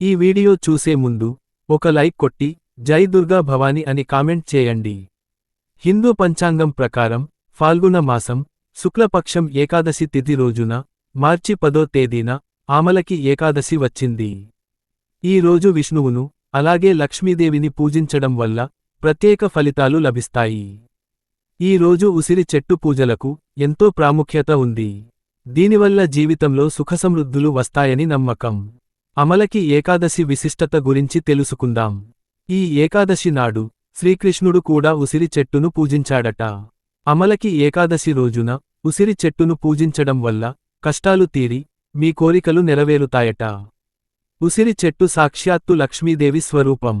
ఈ వీడియో చూసే ముందు ఒక లైక్ కొట్టి జై దుర్గా భవాని అని కామెంట్ చేయండి. హిందూ పంచాంగం ప్రకారం ఫాల్గుణ మాసం శుక్లపక్షం ఏకాదశి తిథి రోజున మార్చి పదో తేదీన ఆమలకి ఏకాదశి వచ్చింది. ఈ రోజు విష్ణువును అలాగే లక్ష్మీదేవిని పూజించడం వల్ల ప్రత్యేక ఫలితాలు లభిస్తాయి. ఈ రోజు ఉసిరి చెట్టు పూజలకు ఎంతో ప్రాముఖ్యత ఉంది. దీనివల్ల జీవితంలో సుఖసమృద్ధులు వస్తాయని నమ్మకం. అమలకి ఏకాదశి విశిష్టత గురించి తెలుసుకుందాం. ఈ ఏకాదశి నాడు శ్రీకృష్ణుడు కూడా ఉసిరి చెట్టును పూజించాడట. అమలకి ఏకాదశి రోజున ఉసిరి చెట్టును పూజించడం వల్ల కష్టాలు తీరి మీ కోరికలు నెరవేరుతాయట. ఉసిరి చెట్టు సాక్షాత్తు లక్ష్మీదేవి స్వరూపం.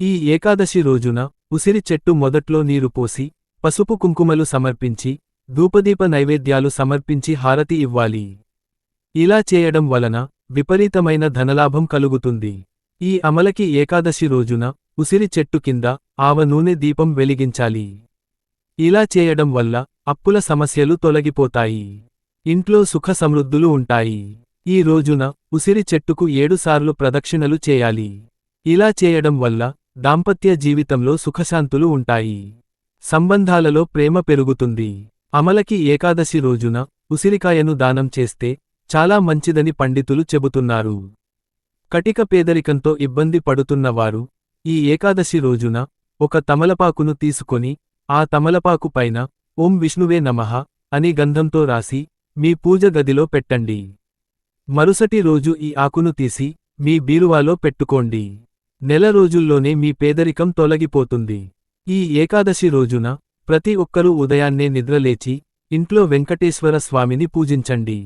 ఈ ఏకాదశి రోజున ఉసిరి చెట్టు మొదట్లో నీరు పోసి పసుపు కుంకుమలు సమర్పించి ధూపదీప నైవేద్యాలు సమర్పించి హారతి ఇవ్వాలి. ఇలా చేయడం వలన విపరీతమైన ధనలాభం కలుగుతుంది. ఈ అమలకి ఏకాదశి రోజున ఉసిరి చెట్టు కింద ఆవ నూనె దీపం వెలిగించాలి. ఇలా చేయడం వల్ల అప్పుల సమస్యలు తొలగిపోతాయి. ఇంట్లో సుఖ సమృద్ధులు ఉంటాయి. ఈ రోజున ఉసిరి చెట్టుకు ఏడుసార్లు ప్రదక్షిణలు చేయాలి. ఇలా చేయడం వల్ల దాంపత్య జీవితంలో సుఖశాంతులు ఉంటాయి. సంబంధాలలో ప్రేమ పెరుగుతుంది. అమలకి ఏకాదశి రోజున ఉసిరికాయను దానం చేస్తే చాలా మంచిదని పండితులు చెబుతున్నారు. కటిక పేదరికంతో ఇబ్బంది పడుతున్నవారు ఈ ఏకాదశి రోజున ఒక తమలపాకును తీసుకొని ఆ తమలపాకు పైన ఓం విష్ణువే నమః అని గంధంతో రాసి మీ పూజ గదిలో పెట్టండి. మరుసటి రోజు ఈ ఆకును తీసి మీ బీరువాలో పెట్టుకోండి. నెల రోజుల్లోనే మీ పేదరికం తొలగిపోతుంది. ఈ ఏకాదశి రోజున ప్రతి ఒక్కరూ ఉదయాన్నే నిద్రలేచి ఇంట్లో వెంకటేశ్వర స్వామిని పూజించండి.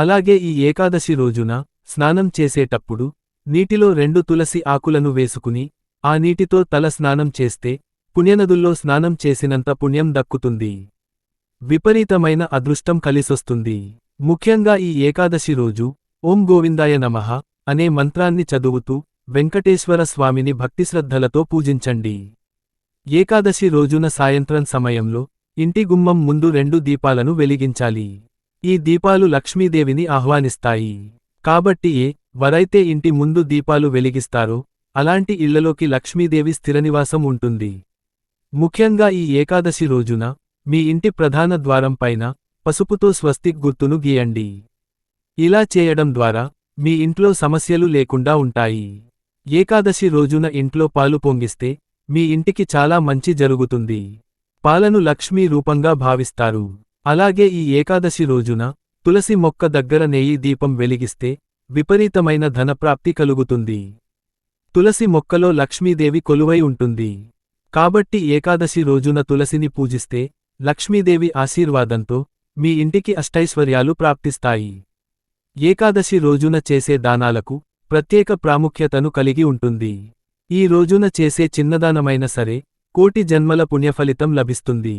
అలాగే ఈ ఏకాదశి రోజున స్నానం చేసేటప్పుడు నీటిలో రెండు తులసి ఆకులను వేసుకుని ఆ నీటితో తల స్నానం చేస్తే పుణ్యనదుల్లో స్నానం చేసినంత పుణ్యం దక్కుతుంది. విపరీతమైన అదృష్టం కలిసొస్తుంది. ముఖ్యంగా ఈ ఏకాదశి రోజు ఓం గోవిందాయ నమః అనే మంత్రాన్ని చదువుతూ వెంకటేశ్వర స్వామిని భక్తిశ్రద్ధలతో పూజించండి. ఏకాదశి రోజున సాయంత్రం సమయంలో ఇంటి గుమ్మం ముందు రెండు దీపాలను వెలిగించాలి. ఈ దీపాలు లక్ష్మీదేవిని ఆహ్వానిస్తాయి. కాబట్టి ఏ వరైతే ఇంటి ముందు దీపాలు వెలిగిస్తారో అలాంటి ఇళ్ళలోకి లక్ష్మీదేవి స్థిరనివాసం ఉంటుంది. ముఖ్యంగా ఈ ఏకాదశి రోజున మీ ఇంటి ప్రధాన ద్వారం పైన పసుపుతో స్వస్తిక్ గుర్తును గీయండి. ఇలా చేయడం ద్వారా మీ ఇంట్లో సమస్యలు లేకుండా ఉంటాయి. ఏకాదశి రోజున ఇంట్లో పాలు పొంగిస్తే మీ ఇంటికి చాలా మంచి జరుగుతుంది. పాలను లక్ష్మీ రూపంగా భావిస్తారు. అలాగే ఈ ఏకాదశి రోజున తులసి మొక్క దగ్గర నెయ్యి దీపం వెలిగిస్తే విపరీతమైన ధనప్రాప్తి కలుగుతుంది. తులసి మొక్కలో లక్ష్మీదేవి కొలువై ఉంటుంది. కాబట్టి ఏకాదశి రోజున తులసిని పూజిస్తే లక్ష్మీదేవి ఆశీర్వాదంతో మీ ఇంటికి అష్టైశ్వర్యాలు ప్రాప్తిస్తాయి. ఏకాదశి రోజున చేసే దానాలకు ప్రత్యేక ప్రాముఖ్యతను కలిగి ఉంటుంది. ఈ రోజున చేసే చిన్నదానమైన సరే కోటి జన్మల పుణ్యఫలితం లభిస్తుంది.